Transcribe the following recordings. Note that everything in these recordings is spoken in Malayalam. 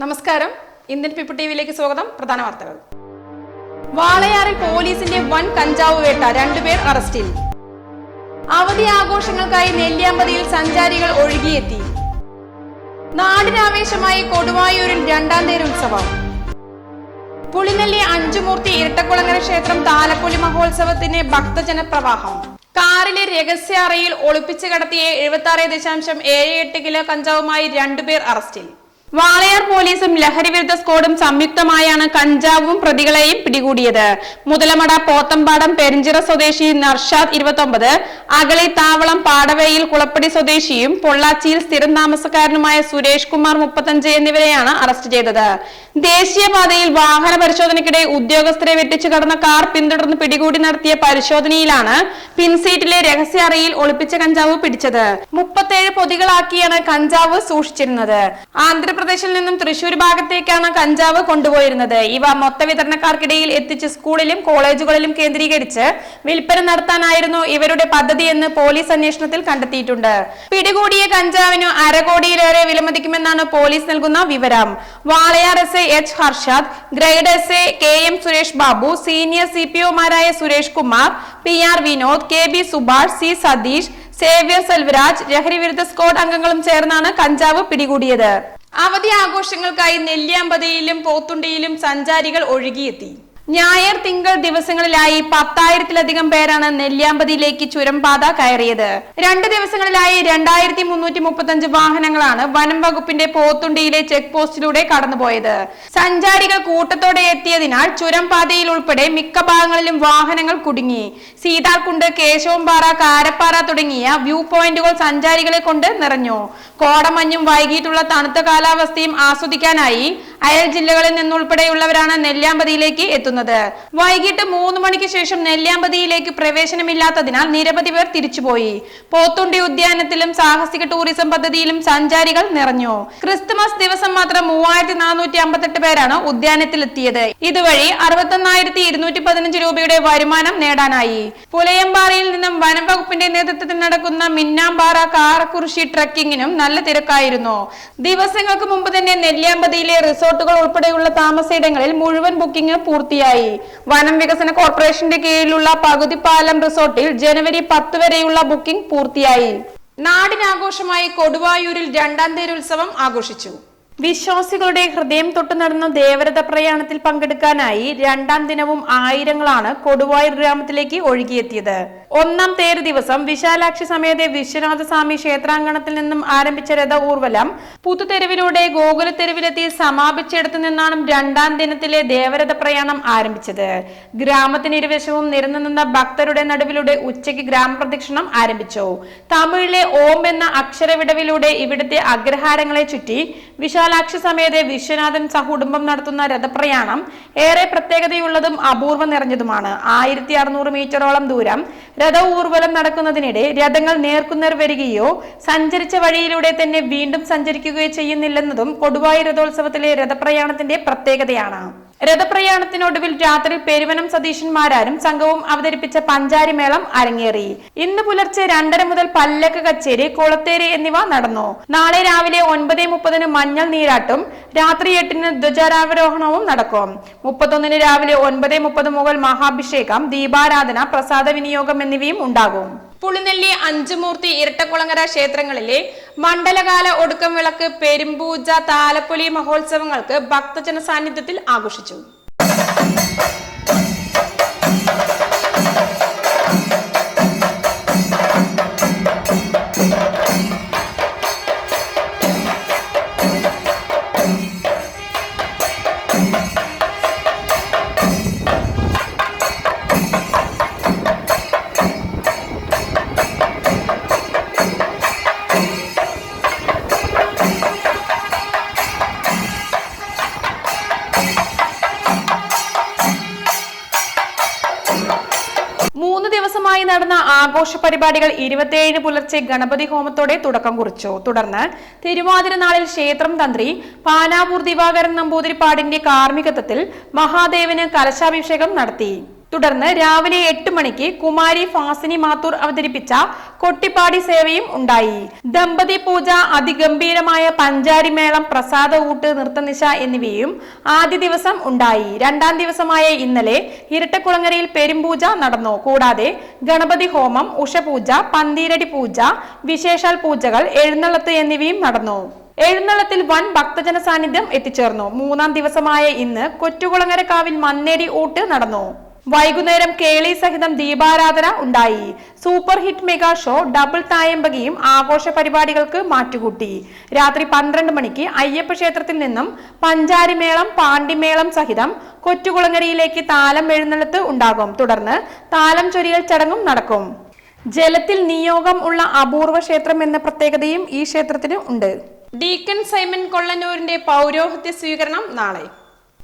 നമസ്കാരം. ഇന്ത്യൻ പീപ്പിൾ ടിവിയിലേക്ക് സ്വാഗതം. പ്രധാന വാർത്തകൾ. വാളയാറിൽ പോലീസിന്റെ വൻ കഞ്ചാവ് വേട്ട രണ്ടുപേർ അറസ്റ്റിൽ. അവധി ആഘോഷങ്ങൾക്കായി നെല്ലിയാമ്പതിയിൽ സഞ്ചാരികൾ ഒഴുകിയെത്തി. നാടിനാവേശമായി കൊടുവായൂരിൽ രണ്ടാം തേരുത്സവം പുളിനെല്ലി അഞ്ചുമൂർത്തി ഇരട്ടക്കുളങ്ങര ക്ഷേത്രം താലപ്പൊലി മഹോത്സവത്തിന് ഭക്തജന പ്രവാഹം കാറിലെ രഹസ്യ അറയിൽ ഒളിപ്പിച്ചു കടത്തിയ എഴുപത്തി ആറ് ദശാംശം ഏഴ് എട്ട് കിലോ കഞ്ചാവുമായി രണ്ടുപേർ അറസ്റ്റിൽ. വാളയാർ പോലീസും ലഹരിവിരുദ്ധ സ്ക്വാഡും സംയുക്തമായാണ് കഞ്ചാവും പ്രതികളെയും പിടികൂടിയത്. മുതലമട പോത്തമ്പാടം പെരിഞ്ചിറ സ്വദേശി നർഷാദ് ഇരുപത്തൊമ്പത് അകളി താവളം പാടവയിൽ കുളപ്പടി സ്വദേശിയും പൊള്ളാച്ചിയിൽ സ്ഥിരം താമസക്കാരനുമായ സുരേഷ് കുമാർ മുപ്പത്തഞ്ച് എന്നിവരെയാണ് അറസ്റ്റ് ചെയ്തത്. ദേശീയപാതയിൽ വാഹന പരിശോധനയ്ക്കിടെ ഉദ്യോഗസ്ഥരെ വെട്ടിച്ചു കടന്ന കാർ പിന്തുടർന്ന് പിടികൂടി നടത്തിയ പരിശോധനയിലാണ് പിൻസീറ്റിലെ രഹസ്യ അറയിൽ ഒളിപ്പിച്ച കഞ്ചാവ് പിടിച്ചത്. മുപ്പത്തേഴ് പൊതികളാക്കിയാണ് കഞ്ചാവ് സൂക്ഷിച്ചിരുന്നത്. ആന്ധ്രാപ്രദേശിൽ നിന്നും തൃശൂർ ഭാഗത്തേക്കാണ് കഞ്ചാവ് കൊണ്ടുപോയിരുന്നത്. ഇവ മൊത്ത വിതരണക്കാർക്കിടയിൽ എത്തിച്ച് സ്കൂളിലും കോളേജുകളിലും കേന്ദ്രീകരിച്ച് വിൽപ്പന നടത്താനായിരുന്നു ഇവരുടെ പദ്ധതിയെന്ന് പോലീസ് അന്വേഷണത്തിൽ കണ്ടെത്തിയിട്ടുണ്ട്. പിടികൂടിയ കഞ്ചാവിന് അരകോടിയിലേറെ വിലമതിക്കുമെന്നാണ് പോലീസ് നൽകുന്ന വിവരം. Walayar S A H Harshad grade S A K M Suresh Babu senior C P ഒമാരായ Suresh Kumar P R Vinod K B Subhash C Satheesh Xavier Selvaraj ലഹരി വിരുദ്ധ സ്ക്വാഡ് അംഗങ്ങളും ചേർന്നാണ് കഞ്ചാവ് പിടികൂടിയത്. അവധി ആഘോഷങ്ങൾക്കായി നെല്ലിയാമ്പതിയിലും പോത്തുണ്ടിയിലും സഞ്ചാരികൾ ഒഴുകിയെത്തി. ഞായർ തിങ്കൾ ദിവസങ്ങളിലായി പത്തായിരത്തിലധികം പേരാണ് നെല്ലിയാമ്പതിയിലേക്ക് ചുരംപാത കയറിയത്. രണ്ട് ദിവസങ്ങളിലായി രണ്ടായിരത്തി മുന്നൂറ്റി മുപ്പത്തഞ്ച് വാഹനങ്ങളാണ് വനം വകുപ്പിന്റെ പോത്തുണ്ടിയിലെ ചെക്ക് പോസ്റ്റിലൂടെ കടന്നുപോയത്. സഞ്ചാരികൾ കൂട്ടത്തോടെ എത്തിയതിനാൽ ചുരംപാതയിൽ ഉൾപ്പെടെ മിക്ക ഭാഗങ്ങളിലും വാഹനങ്ങൾ കുടുങ്ങി. സീതാർകുണ്ട് കേശവംപാറ കാരപ്പാറ തുടങ്ങിയ വ്യൂ പോയിന്റുകൾ സഞ്ചാരികളെ കൊണ്ട് നിറഞ്ഞു. കോടമഞ്ഞും വൈകിട്ടുള്ള തണുത്ത കാലാവസ്ഥയും ആസ്വദിക്കാനായി അയൽ ജില്ലകളിൽ നിന്നുൾപ്പെടെയുള്ളവരാണ് നെല്ലിയാമ്പതിയിലേക്ക് എത്തുന്നത്. വൈകിട്ട് മൂന്ന് മണിക്ക് ശേഷം നെല്ലിയാമ്പതിയിലേക്ക് പ്രവേശനമില്ലാത്തതിനാൽ നിരവധി പേർ തിരിച്ചുപോയി. പോത്തുണ്ടി ഉദ്യാനത്തിലും സാഹസിക ടൂറിസം പദ്ധതിയിലും സഞ്ചാരികൾ നിറഞ്ഞു. ക്രിസ്തുമസ് ദിവസം മാത്രം മൂവായിരത്തി നാനൂറ്റി അമ്പത്തെട്ട് പേരാണ് ഉദ്യാനത്തിലെത്തിയത്. ഇതുവഴി അറുപത്തൊന്നായിരത്തി ഇരുന്നൂറ്റി പതിനഞ്ച് രൂപയുടെ വരുമാനം നേടാനായി. പുലയമ്പാറയിൽ നിന്നും വനം വകുപ്പിന്റെ നേതൃത്വത്തിൽ നടക്കുന്ന മിന്നാമ്പാറ കാറക്കുറിശി ട്രക്കിങ്ങിനും നല്ല തിരക്കായിരുന്നു. ദിവസങ്ങൾക്ക് മുമ്പ് തന്നെ നെല്ലിയാമ്പതിയിലെ റിസോർട്ടുകൾ ഉൾപ്പെടെയുള്ള താമസയിടങ്ങളിൽ മുഴുവൻ ബുക്കിംഗ് പൂർത്തിയായി. വനം വികസന കോർപ്പറേഷന്റെ കീഴിലുള്ള പകുതി പാലം റിസോർട്ടിൽ ജനുവരി പത്ത് വരെയുള്ള ബുക്കിംഗ് പൂർത്തിയായി. നാടിനാഘോഷമായി കൊടുവായൂരിൽ രണ്ടാം തേരുത്സവം ആഘോഷിച്ചു. വിശ്വാസികളുടെ ഹൃദയം തൊട്ടു നടന്ന ദേവരഥ പ്രയാണത്തിൽ പങ്കെടുക്കാനായി രണ്ടാം ദിനവും ആയിരങ്ങളാണ് കൊടുവായൂർ ഗ്രാമത്തിലേക്ക് ഒഴുകിയെത്തിയത്. ഒന്നാം തേര് ദിവസം വിശാലാക്ഷി സമയത്തെ വിശ്വനാഥസ്വാമി ക്ഷേത്രാങ്കണത്തിൽ നിന്നും ആരംഭിച്ച രഥ ഊർവലം പുതുതെരുവിലൂടെ ഗോകുലത്തെരുവിലെത്തി സമാപിച്ചിടത്തു നിന്നാണ് രണ്ടാം ദിനത്തിലെ ദേവരഥ പ്രയാണം ആരംഭിച്ചത്. ഗ്രാമത്തിന് ഇരുവശവും നിരന്നു നിന്ന ഭക്തരുടെ നടുവിലൂടെ ഉച്ചയ്ക്ക് ഗ്രാമപ്രദക്ഷിണം ആരംഭിച്ചു. തമിഴിലെ ഓം എന്ന അക്ഷരവിടവിലൂടെ ഇവിടുത്തെ അഗ്രഹാരങ്ങളെ ചുറ്റി വിശാലാക്ഷി സമേത വിശ്വനാഥൻ സഹുടുംബം നടത്തുന്ന രഥപ്രയാണം ഏറെ പ്രത്യേകതയുള്ളതും അപൂർവ നിറഞ്ഞതുമാണ്. ആയിരത്തി അറുന്നൂറ് മീറ്ററോളം ദൂരം രഥ ഊർവലം നടക്കുന്നതിനിടെ രഥങ്ങൾ നേർക്കുനേർ വരികയോ സഞ്ചരിച്ച വഴിയിലൂടെ തന്നെ വീണ്ടും സഞ്ചരിക്കുകയോ ചെയ്യുന്നില്ലെന്നതും കൊടുവായി രഥോത്സവത്തിലെ രഥപ്രയാണത്തിന്റെ പ്രത്യേകതയാണ്. രഥപ്രയാണത്തിനൊടുവിൽ രാത്രി പെരുവനം സതീശന്മാരാരും സംഘവും അവതരിപ്പിച്ച പഞ്ചാരിമേളം അരങ്ങേറി. ഇന്ന് പുലർച്ചെ രണ്ടര മുതൽ പല്ലക്ക കച്ചേരി കുളത്തേരി എന്നിവ നടന്നു. നാളെ രാവിലെ ഒൻപത് മുപ്പതിന് മഞ്ഞൾ നീരാട്ടും രാത്രി എട്ടിന് ധ്വജാരോഹണവും നടക്കും. മുപ്പത്തൊന്നിന് രാവിലെ ഒൻപത് മുപ്പത് മുതൽ മഹാഭിഷേകം ദീപാരാധന പ്രസാദ വിനിയോഗം എന്നിവയും ഉണ്ടാകും. പുളിനെല്ലി അഞ്ചുമൂർത്തി ഇരട്ടക്കുളങ്ങര ക്ഷേത്രങ്ങളിലെ മണ്ഡലകാല ഒടുക്കം വിളക്ക് പെരുമ്പൂജ താലപ്പൊലി മഹോത്സവങ്ങൾക്ക് ഭക്തജന സാന്നിധ്യത്തിൽ ആഘോഷിച്ചു. ആഘോഷ പരിപാടികൾ ഇരുപത്തിയേഴിന് പുലർച്ചെ ഗണപതി ഹോമത്തോടെ തുടക്കം കുറിച്ചു. തുടർന്ന് തിരുവാതിര നാളിൽ ക്ഷേത്രം തന്ത്രി പാനാപൂർ ദിവാകരൻ നമ്പൂതിരിപ്പാടിന്റെ കാർമ്മികത്വത്തിൽ മഹാദേവന് കലശാഭിഷേകം നടത്തി. തുടർന്ന് രാവിലെ എട്ട് മണിക്ക് കുമാരി ഫാസിനി മാത്തൂർ അവതരിപ്പിച്ച കൊട്ടിപ്പാടി സേവയും ഉണ്ടായി. ദമ്പതി പൂജ അതിഗംഭീരമായ പഞ്ചാരി മേളം പ്രസാദ ഊട്ട് നൃത്തനിശ എന്നിവയും ആദ്യ ദിവസം ഉണ്ടായി. രണ്ടാം ദിവസമായ ഇന്നലെ ഇരട്ടക്കുളങ്ങരയിൽ പെരുംപൂജ നടന്നു. കൂടാതെ ഗണപതി ഹോമം ഉഷപൂജ പന്തീരടി പൂജ വിശേഷാൽ പൂജകൾ എഴുന്നള്ളത്ത് എന്നിവയും നടന്നു. എഴുന്നള്ളത്തിൽ വൻ ഭക്തജന സാന്നിധ്യം എത്തിച്ചേർന്നു. മൂന്നാം ദിവസമായ ഇന്ന് കൊറ്റുകുളങ്ങരക്കാവിൽ മന്നേരി ഊട്ട് നടന്നു. വൈകുന്നേരം കേളി സഹിതം ദീപാരാധന ഉണ്ടായി. Super hit mega show double തായമ്പകയും ആഘോഷ പരിപാടികൾക്ക് മാറ്റുകൂട്ടി. രാത്രി പന്ത്രണ്ട് മണിക്ക് അയ്യപ്പ ക്ഷേത്രത്തിൽ നിന്നും പഞ്ചാരിമേളം പാണ്ടിമേളം സഹിതം കൊറ്റുകുളങ്ങരയിലേക്ക് താലം എഴുന്നള്ളത്ത് ഉണ്ടാകും. തുടർന്ന് താലം ചൊരിയൽ ചടങ്ങും നടക്കും. ജലത്തിൽ നിയോഗം ഉള്ള അപൂർവ ക്ഷേത്രം എന്ന പ്രത്യേകതയും ഈ ക്ഷേത്രത്തിന് ഉണ്ട്. ഡീക്കൻ സൈമൻ കൊള്ളന്നൂരിന്റെ പൗരോഹിത്യ സ്വീകരണം നാളെ.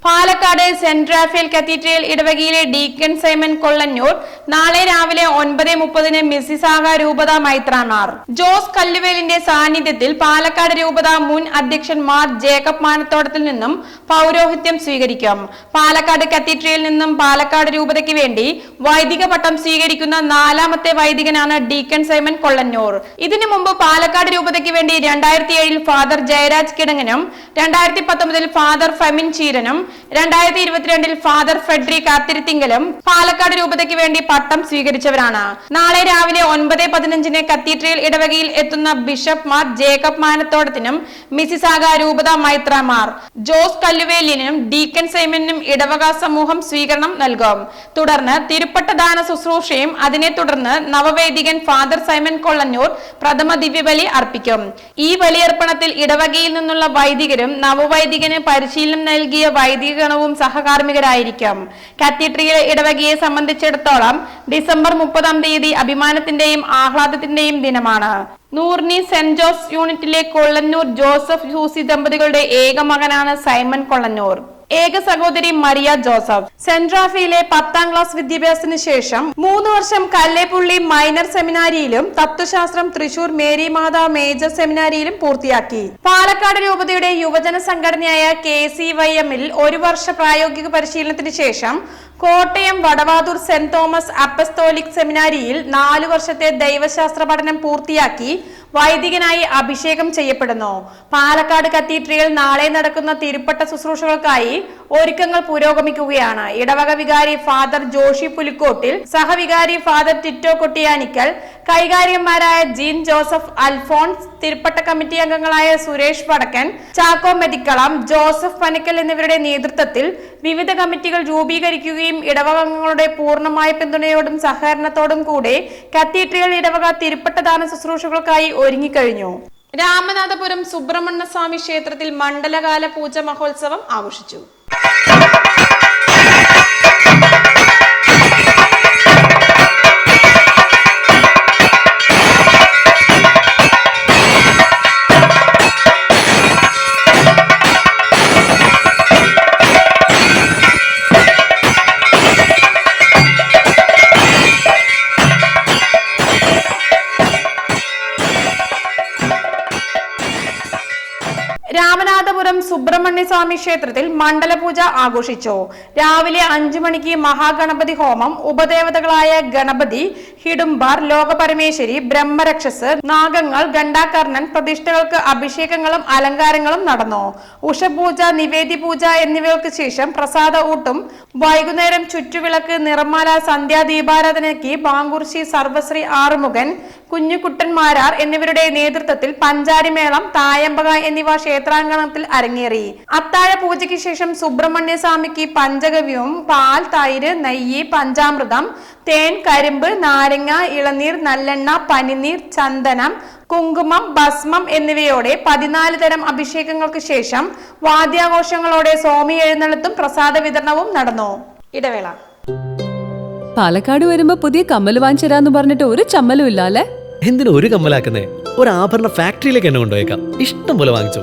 പാലക്കാട് സെന്റ് റാഫേൽ കത്തീഡ്രൽ ഇടവകയിലെ ഡീക്കൻ സൈമൻ കൊള്ളന്നൂർ നാളെ രാവിലെ ഒൻപത് മുപ്പതിന് മിസ്സിസാക രൂപത മൈത്രാമാർ ജോസ് കല്ലുവേലിന്റെ സാന്നിധ്യത്തിൽ പാലക്കാട് രൂപത മുൻ അധ്യക്ഷൻ മാർ ജേക്കബ് മാനത്തോടത്തിൽ നിന്നും പൗരോഹിത്യം സ്വീകരിക്കും. പാലക്കാട് കത്തീഡ്രയിൽ നിന്നും പാലക്കാട് രൂപതയ്ക്ക് വേണ്ടി വൈദിക പട്ടം സ്വീകരിക്കുന്ന നാലാമത്തെ വൈദികനാണ് ഡീക്കൻ സൈമൻ കൊള്ളന്നൂർ. ഇതിനു മുമ്പ് പാലക്കാട് രൂപതയ്ക്ക് വേണ്ടി രണ്ടായിരത്തി ഏഴിൽ ഫാദർ ജയരാജ് കിടങ്ങനും രണ്ടായിരത്തി പത്തൊമ്പതിൽ ഫാദർ ഫെമിൻ ചീരനും രണ്ടായിരത്തി ഇരുപത്തിരണ്ടിൽ ഫാദർ ഫെഡറിക് കാത്തിരുത്തിങ്കലും പാലക്കാട് രൂപതയ്ക്ക് വേണ്ടി പട്ടം സ്വീകരിച്ചവരാണ്. നാളെ രാവിലെ ഒൻപത് പതിനഞ്ചിന് കത്തീഡ്രൽ ഇടവകയിൽ എത്തുന്ന ബിഷപ്പ് മാർ ജേക്കബ് മാനത്തോടത്തിനും മിസിസാഗ രൂപത മൈത്രമാർ ജോസ് കല്ലുവേലിനും ഡീക്കൻ സൈമനും ഇടവക സമൂഹം സ്വീകരണം നൽകും. തുടർന്ന് തിരുപ്പട്ട ദാന ശുശ്രൂഷയും അതിനെ തുടർന്ന് നവവേദികൻ ഫാദർ സൈമൻ കൊള്ളന്നൂർ പ്രഥമ ദിവ്യബലി അർപ്പിക്കും. ഈ ബലിയർപ്പണത്തിൽ ഇടവകയിൽ നിന്നുള്ള വൈദികരും നവവൈദികന് പരിശീലനം നൽകിയ വൈദികഗണവും സഹകാർമ്മികരായിരിക്കും. കത്തീഡ്രയിലെ ഇടവകയെ സംബന്ധിച്ചിടത്തോളം ഡിസംബർ മുപ്പതാം തീയതി അഭിമാനത്തിന്റെയും ആഹ്ലാദത്തിന്റെയും ദിനമാണ്. നൂർനി സെന്റ് ജോസ് യൂണിറ്റിലെ കൊള്ളന്നൂർ ജോസഫ് ഹൂസി ദമ്പതികളുടെ ഏക മകനാണ് സൈമൺ കൊള്ളന്നൂർ. ഏക സഹോദരി മരിയ ജോസഫ്. സെൻട്രാഫിയിലെ പത്താം ക്ലാസ് വിദ്യാഭ്യാസത്തിന് ശേഷം മൂന്ന് വർഷം കല്ലേപ്പുള്ളി മൈനർ സെമിനാരിയിലും തത്വശാസ്ത്രം തൃശൂർ മേരി മാതാ മേജർ സെമിനാരിയിലും പൂർത്തിയാക്കി. പാലക്കാട് രൂപതയുടെ യുവജന സംഘടനയായ കെ സി വൈ എമ്മിൽ ഒരു വർഷ പ്രായോഗിക പരിശീലനത്തിന് ശേഷം Kottayam Vadavathoor saint Thomas apostolic സെമിനാരിയിൽ നാലു വർഷത്തെ ദൈവശാസ്ത്ര പഠനം പൂർത്തിയാക്കി വൈദികനായി അഭിഷേകം ചെയ്യപ്പെടുന്നു. പാലക്കാട് കത്തീഡ്രയിൽ നാളെ നടക്കുന്ന തിരുപ്പട്ട ശുശ്രൂഷകൾക്കായി ഒരുക്കങ്ങൾ പുരോഗമിക്കുകയാണ്. ഇടവക വികാരി ഫാദർ ജോഷി പുലിക്കോട്ടിൽ സഹവികാരി ഫാദർ ടിറ്റോ കൊട്ടിയാനിക്കൽ കൈകാര്യന്മാരായ ജീൻ ജോസഫ് അൽഫോൺസ് തിരുപ്പട്ട കമ്മിറ്റി അംഗങ്ങളായ സുരേഷ് വടക്കൻ ചാക്കോ മെതിക്കളം ജോസഫ് പനക്കൽ എന്നിവരുടെ നേതൃത്വത്തിൽ വിവിധ കമ്മിറ്റികൾ രൂപീകരിക്കുകയും ഇടവക ഇടവകങ്ങളുടെ പൂർണമായ പിന്തുണയോടും സഹകരണത്തോടും കൂടെ കത്തീഡ്രൽ ഇടവക തിരുപ്പട്ടദാന ശുശ്രൂഷകൾക്കായി ഒരുങ്ങിക്കഴിഞ്ഞു. രാമനാഥപുരം സുബ്രഹ്മണ്യസ്വാമി ക്ഷേത്രത്തിൽ മണ്ഡലകാല പൂജ മഹോത്സവം ആഘോഷിച്ചു. സ്വാമി ക്ഷേത്രത്തിൽ മണ്ഡലപൂജ ആഘോഷിച്ചു. രാവിലെ അഞ്ചു മണിക്ക് മഹാഗണപതി ഹോമം ഉപദേവതകളായ ഗണപതി ഹിഡുംബാർ ലോകപരമേശ്വരി ബ്രഹ്മരക്ഷസ് നാഗങ്ങൾ ഗണ്ടാകർണൻ പ്രതിഷ്ഠകൾക്ക് അഭിഷേകങ്ങളും അലങ്കാരങ്ങളും നടന്നു. ഉഷപൂജ നിവേദി പൂജ എന്നിവയ്ക്ക് ശേഷം പ്രസാദ ഊട്ടും വൈകുന്നേരം ചുറ്റുവിളക്ക് നിറമാല സന്ധ്യാ ദീപാരാധനയ്ക്ക് ബാങ്കുർശി സർവശ്രീ ആറുമുഖൻ കുഞ്ഞുകുട്ടൻമാരാർ എന്നിവരുടെ നേതൃത്വത്തിൽ പഞ്ചാരിമേളം തായമ്പക എന്നിവ ക്ഷേത്രാങ്കണത്തിൽ അരങ്ങേറി. അത്താഴ പൂജയ്ക്ക് ശേഷം സുബ്രഹ്മണ്യ സ്വാമിക്ക് പഞ്ചഗവ്യവും പാൽ തൈര് നെയ്യ് പഞ്ചാമൃതം തേൻ കരിമ്പ് നാരങ്ങ ഇളനീർ നല്ലെണ്ണ പനിനീർ ചന്ദനം കുങ്കുമം ഭസ്മം എന്നിവയോടെ പതിനാല് തരം അഭിഷേകങ്ങൾക്ക് ശേഷം വാദ്യാഘോഷങ്ങളോടെ സ്വാമി എഴുന്നള്ളത്തും പ്രസാദ വിതരണവും നടന്നു. ഇടവേള. പാലക്കാട് വരുമ്പോ പുതിയ കമ്മൽ വാങ്ങിച്ചരാന്ന് പറഞ്ഞിട്ട് ഒരു ചമ്മലും ഇല്ല അല്ലെ എന്തിനു ഒരു കമ്മലാക്കുന്നേ? ഒരു ആഭരണ ഫാക്ടറിയിലേക്ക് എന്നെ കൊണ്ടുപോയേക്കാം. ഇഷ്ടം പോലെ വാങ്ങിച്ചു.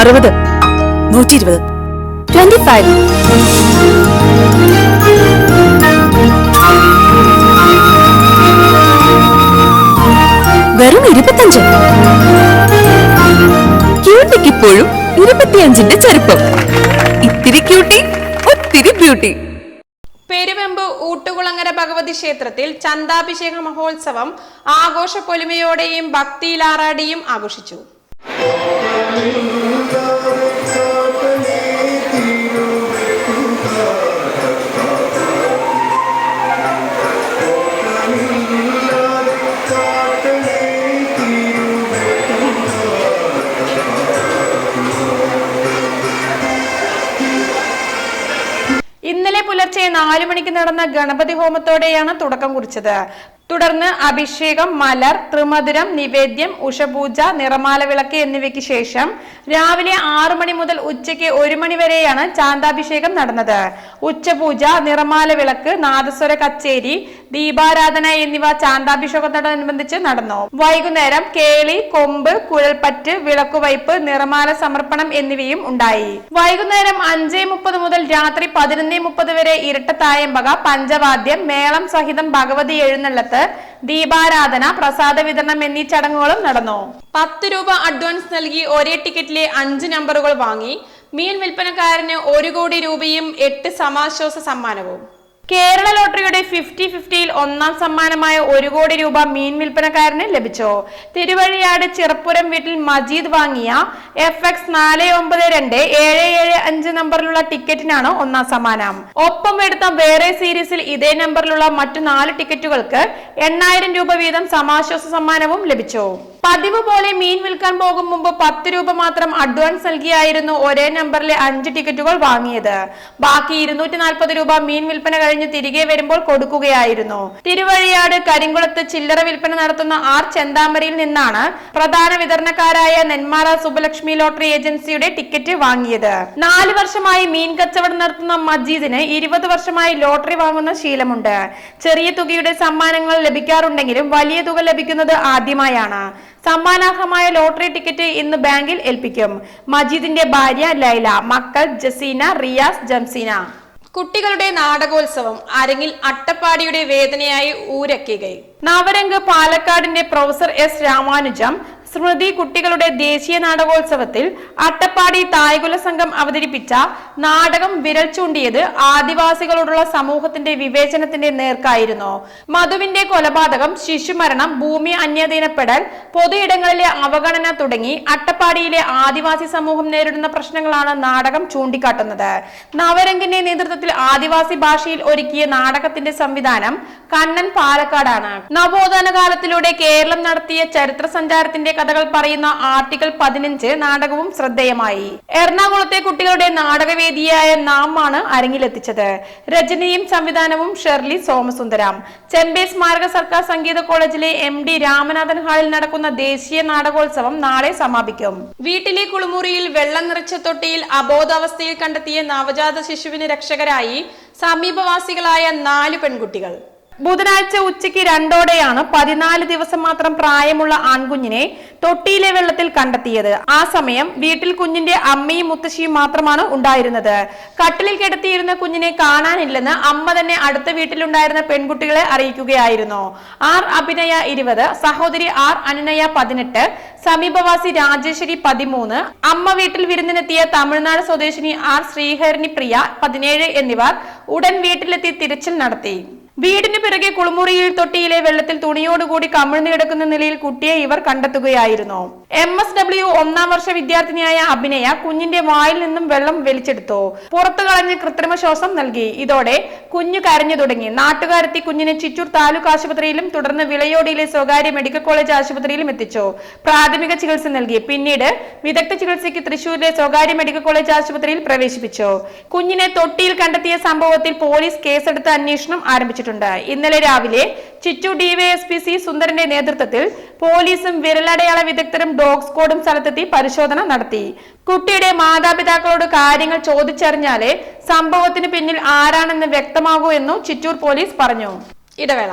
അറുപത്. നൂറ്റി ഇരുപത് ട്വന്റി ഫൈവ് വെറും ഇരുപത്തഞ്ച്. ക്യൂട്ടിക്ക് ഇപ്പോഴും ഇരുപത്തിയഞ്ചിന്റെ ചെറുപ്പം ഇത്തിരി ക്യൂട്ടി ഒത്തിരി ബ്യൂട്ടി പെരുവെമ്പ് ഊട്ടുകുളങ്ങര ഭഗവതി ക്ഷേത്രത്തിൽ ചന്താഭിഷേക മഹോത്സവം ആഘോഷ പൊലിമയോടെയും ഭക്തിയിലാറാടിയും ആഘോഷിച്ചു. നാലു മണിക്ക് നടന്ന ഗണപതി ഹോമത്തോടെയാണ് തുടക്കം കുറിച്ചത്. തുടർന്ന് അഭിഷേകം മലർ ത്രിമധുരം നിവേദ്യം ഉഷപൂജ നിറമാല വിളക്ക് എന്നിവയ്ക്ക് ശേഷം രാവിലെ ആറു മണി മുതൽ ഉച്ചയ്ക്ക് ഒരു മണി വരെയാണ് ചാന്താഭിഷേകം നടന്നത്. ഉച്ചപൂജ നിറമാല വിളക്ക് നാദസ്വര കച്ചേരി ദീപാരാധന എന്നിവ ചാന്താഭിഷേകത്തോടനുബന്ധിച്ച് നടന്നു. വൈകുന്നേരം കേളി കൊമ്പ് കുഴൽപ്പറ്റ് വിളക്കുവയ്പ് നിറമാല സമർപ്പണം എന്നിവയും ഉണ്ടായി. വൈകുന്നേരം അഞ്ചേ മുപ്പത് മുതൽ രാത്രി പതിനൊന്നേ മുപ്പത് വരെ ഇരട്ടത്തായമ്പക പഞ്ചവാദ്യം മേളം സഹിതം ഭഗവതി എഴുന്നള്ളത്ത് ദീപാരാധന പ്രസാദ വിതരണം എന്നീ ചടങ്ങുകളും നടന്നു. പത്ത് രൂപ അഡ്വാൻസ് നൽകി ഒരേ ടിക്കറ്റിലെ അഞ്ച് നമ്പറുകൾ വാങ്ങി. മീൻ വിൽപ്പനക്കാരന് ഒരു കോടി രൂപയും എട്ട് സമാശ്വാസ സമ്മാനവും. കേരള ലോട്ടറിയുടെ ഫിഫ്റ്റി ഫിഫ്റ്റിയിൽ ഒന്നാം സമ്മാനമായ ഒരു കോടി രൂപ മീൻ വിൽപ്പനക്കാരന് ലഭിച്ചു. തിരുവഴിയാട് ചെറുപ്പുരം വീട്ടിൽ മജീദ് വാങ്ങിയ എഫ് എക്സ് നാല് ഒമ്പത് രണ്ട് ഏഴ് ഏഴ് അഞ്ച് നമ്പറിലുള്ള ടിക്കറ്റിനാണ് ഒന്നാം സമ്മാനം. ഒപ്പം എടുത്ത വേറെ സീരീസിൽ ഇതേ നമ്പറിലുള്ള മറ്റു നാല് ടിക്കറ്റുകൾക്ക് എണ്ണായിരം രൂപ വീതം സമാശ്വാസ സമ്മാനവും ലഭിച്ചു. പതിവ് പോലെ മീൻ വിൽക്കാൻ പോകും മുമ്പ് പത്ത് രൂപ മാത്രം അഡ്വാൻസ് നൽകിയായിരുന്നു ഒരേ നമ്പറിലെ അഞ്ച് ടിക്കറ്റുകൾ വാങ്ങിയത്. ബാക്കി ഇരുന്നൂറ്റി നാൽപ്പത് രൂപ മീൻ വിൽപ്പന കഴിഞ്ഞ് തിരികെ വരുമ്പോൾ കൊടുക്കുകയായിരുന്നു. തിരുവഴിയാട് കരിങ്കുളത്ത് ചില്ലറ വിൽപ്പന നടത്തുന്ന ആർ ചെന്താമരയിൽ നിന്നാണ് പ്രധാന വിതരണക്കാരായ നെന്മാറ സുബലക്ഷ്മി ലോട്ടറി ഏജൻസിയുടെ ടിക്കറ്റ് വാങ്ങിയത്. നാല് വർഷമായി മീൻ കച്ചവടം നടത്തുന്ന മജീദിന് ഇരുപത് വർഷമായി ലോട്ടറി വാങ്ങുന്ന ശീലമുണ്ട്. ചെറിയ തുകയുടെ സമ്മാനങ്ങൾ ലഭിക്കാറുണ്ടെങ്കിലും വലിയ തുക ലഭിക്കുന്നത് ആദ്യമായാണ്. സമ്മാനാർഹമായ ലോട്ടറി ടിക്കറ്റ് ഇന്ന് ബാങ്കിൽ ഏൽപ്പിക്കും. മജീദിന്റെ ഭാര്യ ലൈല മക്കൾ ജസീന റിയാസ് ജംസീന. കുട്ടികളുടെ നാടകോത്സവം അരങ്ങിൽ അട്ടപ്പാടിയുടെ വേദനയായി ഊരക്കുകയും. നവരംഗ് പാലക്കാടിന്റെ പ്രൊഫസർ എസ് രാമാനുജം സ്മൃതി കുട്ടികളുടെ ദേശീയ നാടകോത്സവത്തിൽ അട്ടപ്പാടി തായ്കുല സംഘം അവതരിപ്പിച്ച നാടകം വിരൽ ചൂണ്ടിയത് ആദിവാസികളോടുള്ള സമൂഹത്തിന്റെ വിവേചനത്തിന്റെ നേർക്കായിരുന്നു. മധുവിന്റെ കൊലപാതകം ശിശുമരണം ഭൂമി അന്യദീനപ്പെടൽ പൊതുയിടങ്ങളിലെ അവഗണന തുടങ്ങി അട്ടപ്പാടിയിലെ ആദിവാസി സമൂഹം നേരിടുന്ന പ്രശ്നങ്ങളാണ് നാടകം ചൂണ്ടിക്കാട്ടുന്നത്. നവരംഗിന്റെ നേതൃത്വത്തിൽ ആദിവാസി ഭാഷയിൽ ഒരുക്കിയ നാടകത്തിന്റെ സംവിധാനം കണ്ണൻ പാലക്കാടാണ്. നവോത്ഥാന കാലത്തിലൂടെ കേരളം നടത്തിയ ചരിത്ര സഞ്ചാരത്തിന്റെ കഥകൾ പറയുന്ന ആർട്ടിക്കിൾ പതിനഞ്ച് നാടകവും ശ്രദ്ധേയമായി. എറണാകുളത്തെ കുട്ടികളുടെ നാടകവേദിയായ നാം ആണ് അരങ്ങിലെത്തിച്ചത്. രചനയും സംവിധാനവും ഷെർലി സോമസുന്ദരം. ചെമ്പേ സ്മാരക സർക്കാർ സംഗീത കോളേജിലെ എം ഡി രാമനാഥൻ ഹാളിൽ നടക്കുന്ന ദേശീയ നാടകോത്സവം നാളെ സമാപിക്കും. വീട്ടിലെ കുളിമുറിയിൽ വെള്ളം നിറച്ച തൊട്ടിയിൽ അബോധാവസ്ഥയിൽ കണ്ടെത്തിയ നവജാത ശിശുവിന് രക്ഷകരായി സമീപവാസികളായ നാല് പെൺകുട്ടികൾ. ബുധനാഴ്ച ഉച്ചയ്ക്ക് രണ്ടോടെയാണ് പതിനാല് ദിവസം മാത്രം പ്രായമുള്ള ആൺകുഞ്ഞിനെ തൊട്ടിയിലെ വെള്ളത്തിൽ കണ്ടെത്തിയത്. ആ സമയം വീട്ടിൽ കുഞ്ഞിന്റെ അമ്മയും മുത്തശ്ശിയും മാത്രമാണ് ഉണ്ടായിരുന്നത്. കട്ടിലിൽ കിടത്തിയിരുന്ന കുഞ്ഞിനെ കാണാനില്ലെന്ന് അമ്മ തന്നെ അടുത്ത വീട്ടിലുണ്ടായിരുന്ന പെൺകുട്ടികളെ അറിയിക്കുകയായിരുന്നു. ആർ അഭിനയ ഇരുപത് സഹോദരി ആർ അനുനയ പതിനെട്ട് സമീപവാസി രാജേശ്വരി പതിമൂന്ന് അമ്മ വീട്ടിൽ വിരുന്നിനെത്തിയ തമിഴ്നാട് സ്വദേശിനി ആർ ശ്രീഹരിണി പ്രിയ പതിനേഴ് എന്നിവർ ഉടൻ വീട്ടിലെത്തി തിരച്ചിൽ നടത്തി. വീടിന് പിറകെ കുളിമുറിയിൽ തൊട്ടിയിലെ വെള്ളത്തിൽ തുണിയോടുകൂടി കമിഴ്ന്നു കിടക്കുന്ന നിലയിൽ കുട്ടിയെ ഇവർ കണ്ടെത്തുകയായിരുന്നു. എം എസ് ഡബ്ല്യു ഒന്നാം വർഷ വിദ്യാർത്ഥിനിയായ അഭിനയ കുഞ്ഞിന്റെ വായിൽ നിന്നും വെള്ളം വലിച്ചെടുത്തു. പുറത്തു കളഞ്ഞ് കൃത്രിമ ശ്വാസം നൽകി. ഇതോടെ കുഞ്ഞു കരഞ്ഞു തുടങ്ങി. നാട്ടുകാരെത്തി കുഞ്ഞിനെ ചിറ്റൂർ താലൂക്ക് ആശുപത്രിയിലും തുടർന്ന് വിളയോടിയിലെ സ്വകാര്യ മെഡിക്കൽ കോളേജ് ആശുപത്രിയിലും എത്തിച്ചു. പ്രാഥമിക ചികിത്സ നൽകി. പിന്നീട് വിദഗ്ധ ചികിത്സയ്ക്ക് തൃശൂരിലെ സ്വകാര്യ മെഡിക്കൽ കോളേജ് ആശുപത്രിയിൽ പ്രവേശിപ്പിച്ചു. കുഞ്ഞിനെ തൊട്ടിയിൽ കണ്ടെത്തിയ സംഭവത്തിൽ പോലീസ് കേസെടുത്ത് അന്വേഷണം ആരംഭിച്ചിട്ടുണ്ട് ഇന്നലെ രാവിലെ ചിറ്റൂർ ഡിവൈഎസ്പി സി സുന്ദരന്റെ നേതൃത്വത്തിൽ പോലീസും വിരലടയാള വിദഗ്ധരും ഡോഗ് സ്ക്വാഡും സ്ഥലത്തെത്തി പരിശോധന നടത്തി. കുട്ടിയുടെ മാതാപിതാക്കളോട് കാര്യങ്ങൾ ചോദിച്ചറിഞ്ഞാലേ സംഭവത്തിന് പിന്നിൽ ആരാണെന്ന് വ്യക്തമാകൂ എന്നു ചിറ്റൂർ പോലീസ് പറഞ്ഞു. ഇടവേള.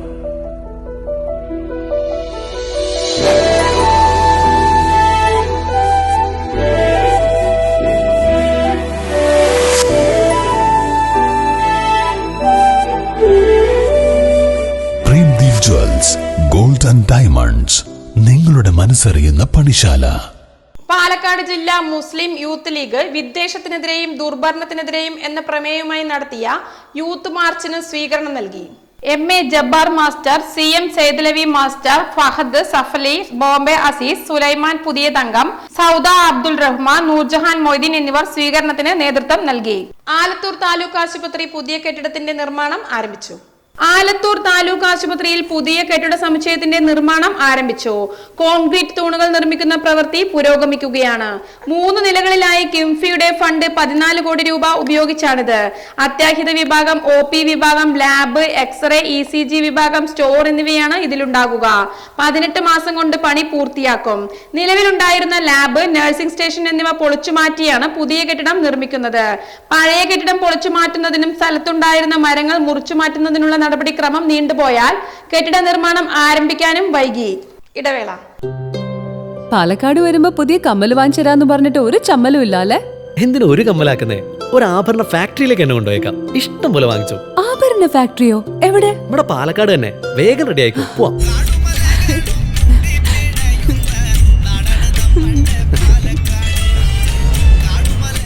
ഗോൾഡ് ആൻഡ് ഡയമണ്ട്സ് നിങ്ങളുടെ മനസ്സറിയുന്ന പണിശാല. പാലക്കാട് ജില്ലാ മുസ്ലിം യൂത്ത് ലീഗ് വിദ്വേഷത്തിനെതിരെയും ദുർഭരണത്തിനെതിരെയും എന്ന പ്രമേയവുമായി നടത്തിയ യൂത്ത് മാർച്ചിന് സ്വീകരണം നൽകി. M A Jabbar master C M Saidalavi master Fahad Safali Bombay Azeez Sulaiman പുതിയ തങ്കം സൗദ അബ്ദുൾ റഹ്മാൻ നൂർജഹാൻ മൊയ്തീൻ എന്നിവർ സ്വീകരണത്തിന് നേതൃത്വം നൽകി. ആലത്തൂർ താലൂക്ക് ആശുപത്രി പുതിയ കെട്ടിടത്തിന്റെ നിർമ്മാണം ആരംഭിച്ചു. ആലത്തൂർ താലൂക്ക് ആശുപത്രിയിൽ പുതിയ കെട്ടിട സമുച്ചയത്തിന്റെ നിർമ്മാണം ആരംഭിച്ചു. കോൺക്രീറ്റ് തൂണുകൾ നിർമ്മിക്കുന്ന പ്രവൃത്തി പുരോഗമിക്കുകയാണ്. മൂന്ന് നിലകളിലായി കിംഫിയുടെ ഫണ്ട് പതിനാല് കോടി രൂപ ഉപയോഗിച്ചാണിത്. അത്യാഹിത വിഭാഗം ഒ വിഭാഗം lab X-ray E C G വിഭാഗം സ്റ്റോർ എന്നിവയാണ് ഇതിലുണ്ടാകുക. പതിനെട്ട് മാസം കൊണ്ട് പണി പൂർത്തിയാക്കും. നിലവിലുണ്ടായിരുന്ന ലാബ് നഴ്സിംഗ് സ്റ്റേഷൻ എന്നിവ പൊളിച്ചുമാറ്റിയാണ് പുതിയ കെട്ടിടം നിർമ്മിക്കുന്നത്. പഴയ കെട്ടിടം പൊളിച്ചുമാറ്റുന്നതിനും സ്ഥലത്തുണ്ടായിരുന്ന മരങ്ങൾ മുറിച്ചു മാറ്റുന്നതിനുള്ള നടപടിക്രമം നീണ്ടുപോയാൽ കെട്ടിട നിർമ്മാണം ആരംഭിക്കാനും വൈകി. ഇടവേള. പാലക്കാട് വരുമ്പോ പുതിയ കമ്മൽ വാങ്ങിച്ചരാന്ന് പറഞ്ഞിട്ട് ഒരു ചമ്മലും ഇല്ല അല്ലെ എന്തിനു ഒരു കമ്മലാക്കുന്നേ? ഒരു ആഭരണ ഫാക്ടറിയിലേക്ക് എന്നെ കൊണ്ടുപോയേക്കാം. ഇഷ്ടം പോലെ വാങ്ങിച്ചു. ആഭരണ ഫാക്ടറിയോ? എവിടെ? ഇവിടെ പാലക്കാട് തന്നെ. വേഗം റെഡി ആയിക്കോ. പോവാം.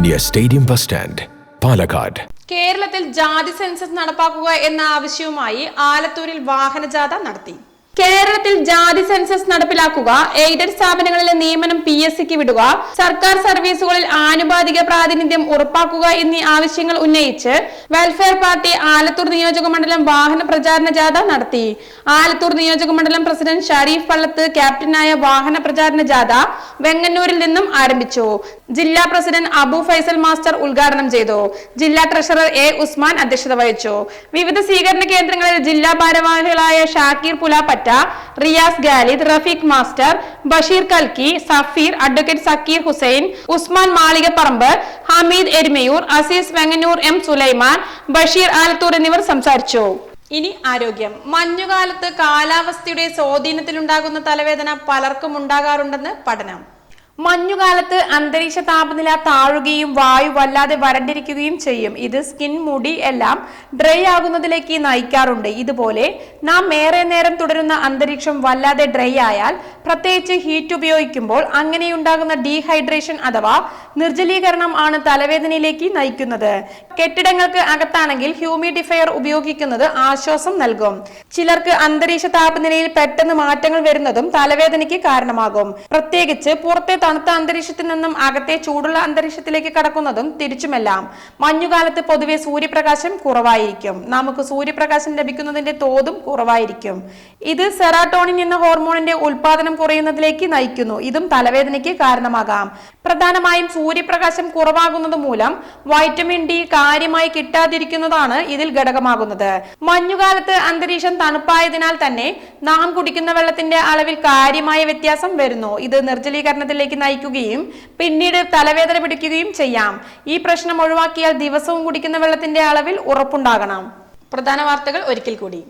near stadium bus stand Palakkad കേരളത്തിൽ ജാതി സെൻസസ് നടപ്പാക്കുക എന്ന ആവശ്യവുമായി ആലത്തൂരിൽ വാഹനജാഥ നടത്തി. കേരളത്തിൽ ജാതി സെൻസസ് നടപ്പിലാക്കുക എയ്ഡഡ് സ്ഥാപനങ്ങളിലെ നിയമനം പി എസ് സിക്ക് വിടുക സർക്കാർ സർവീസുകളിൽ ആനുപാതിക പ്രാതിനിധ്യം ഉറപ്പാക്കുക എന്നീ ആവശ്യങ്ങൾ ഉന്നയിച്ച് വെൽഫെയർ പാർട്ടി ആലത്തൂർ നിയോജക മണ്ഡലം വാഹന പ്രചാരണ ജാഥ നടത്തി. ആലത്തൂർ നിയോജക മണ്ഡലം പ്രസിഡന്റ് ഷരീഫ് പള്ളത്ത് ക്യാപ്റ്റനായ വാഹന പ്രചാരണ ജാഥ വെങ്ങന്നൂരിൽ നിന്നും ആരംഭിച്ചു. ജില്ലാ പ്രസിഡന്റ് അബു ഫൈസൽ മാസ്റ്റർ ഉദ്ഘാടനം ചെയ്തു. ജില്ലാ ട്രഷറർ എ ഉസ്മാൻ അധ്യക്ഷത വഹിച്ചു. വിവിധ സ്വീകരണ കേന്ദ്രങ്ങളിൽ ജില്ലാ ഭാരവാഹികളായ ഷാക്കീർ പുലാപ്പറ്റ റിയാസ് ഗാലിദ് റഫീഖ് മാസ്റ്റർ ബഷീർ കൽക്കി സഫീർ അഡ്വക്കേറ്റ് സക്കീർ ഹുസൈൻ ഉസ്മാൻ മാളികപ്പറമ്പ് ഹമീദ് എരുമയൂർ അസീസ് വെങ്ങന്നൂർ എം സുലൈമാൻ ബഷീർ ആലത്തൂർ എന്നിവർ സംസാരിച്ചു. ഇനി ആരോഗ്യം. മഞ്ഞുകാലത്ത് കാലാവസ്ഥയുടെ സ്വാധീനത്തിലുണ്ടാകുന്ന തലവേദന പലർക്കും ഉണ്ടാകാറുണ്ടെന്ന് പഠനം. മഞ്ഞുകാലത്ത് അന്തരീക്ഷ താപനില താഴുകയും വായു വല്ലാതെ വരണ്ടിരിക്കുകയും ചെയ്യും. ഇത് സ്കിൻ മുടി എല്ലാം ഡ്രൈ ആകുന്നതിലേക്ക് നയിക്കാറുണ്ട്. ഇതുപോലെ നാം ഏറെ നേരം തുടരുന്ന അന്തരീക്ഷം വല്ലാതെ ഡ്രൈ ആയാൽ പ്രത്യേകിച്ച് ഹീറ്റ് ഉപയോഗിക്കുമ്പോൾ അങ്ങനെയുണ്ടാകുന്ന ഡീഹൈഡ്രേഷൻ അഥവാ നിർജലീകരണം ആണ് തലവേദനയിലേക്ക് നയിക്കുന്നത്. കെട്ടിടങ്ങൾക്ക് അകത്താണെങ്കിൽ ഹ്യൂമിഡിഫയർ ഉപയോഗിക്കുന്നത് ആശ്വാസം നൽകും. ചിലർക്ക് അന്തരീക്ഷ താപനിലയിൽ പെട്ടെന്ന് മാറ്റങ്ങൾ വരുന്നതും തലവേദനയ്ക്ക് കാരണമാകും. പ്രത്യേകിച്ച് പുറത്തെ തണുത്ത അന്തരീക്ഷത്തിൽ നിന്നും അകത്തെ ചൂടുള്ള അന്തരീക്ഷത്തിലേക്ക് കടക്കുന്നതും തിരിച്ചുമെല്ലാം. മഞ്ഞുകാലത്ത് പൊതുവെ സൂര്യപ്രകാശം കുറവായിരിക്കും. നമുക്ക് സൂര്യപ്രകാശം ലഭിക്കുന്നതിന്റെ തോതും കുറവായിരിക്കും. ഇത് സെറാട്ടോണിൻ എന്ന ഹോർമോണിന്റെ ഉൽപാദനം കുറയുന്നതിലേക്ക് നയിക്കുന്നു. ഇതും തലവേദനയ്ക്ക് കാരണമാകാം. പ്രധാനമായും സൂര്യപ്രകാശം കുറവാകുന്നത് മൂലം വൈറ്റമിൻ ഡി കാര്യമായി കിട്ടാതിരിക്കുന്നതാണ് ഇതിൽ ഘടകമാകുന്നത്. മഞ്ഞുകാലത്ത് അന്തരീക്ഷം തണുപ്പായതിനാൽ തന്നെ നാം കുടിക്കുന്ന വെള്ളത്തിന്റെ അളവിൽ കാര്യമായ വ്യത്യാസം വരുന്നു. ഇത് നിർജലീകരണത്തിലേക്ക് നയിക്കുകയും പിന്നീട് തലവേദന പിടിക്കുകയും ചെയ്യാം. ഈ പ്രശ്നം ഒഴിവാക്കിയാൽ ദിവസവും കുടിക്കുന്ന വെള്ളത്തിന്റെ അളവിൽ ഉറപ്പുണ്ടാകണം. പ്രധാന വാർത്തകൾ ഒരിക്കൽ കൂടി.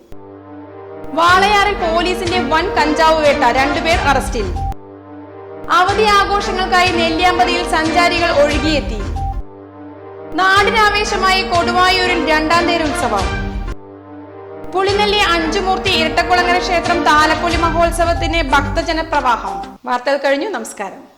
വാളയാറിൽ പോലീസിന്റെ വൻ കഞ്ചാവ് വേട്ട രണ്ടുപേർ അറസ്റ്റിൽ. അവധി ആഘോഷങ്ങൾക്കായി നെല്ലിയാമ്പതിയിൽ സഞ്ചാരികൾ ഒഴുകിയെത്തി. നാടിനാവേശമായി കൊടുവായൂരിൽ രണ്ടാം തേരുത്സവം പുളിനെല്ലി അഞ്ചുമൂർത്തി ഇരട്ടക്കുളങ്ങര ക്ഷേത്രം താലപ്പൊലി മഹോത്സവത്തിന് ഭക്തജനപ്രവാഹം. വാർത്തകൾ കഴിഞ്ഞു. നമസ്കാരം.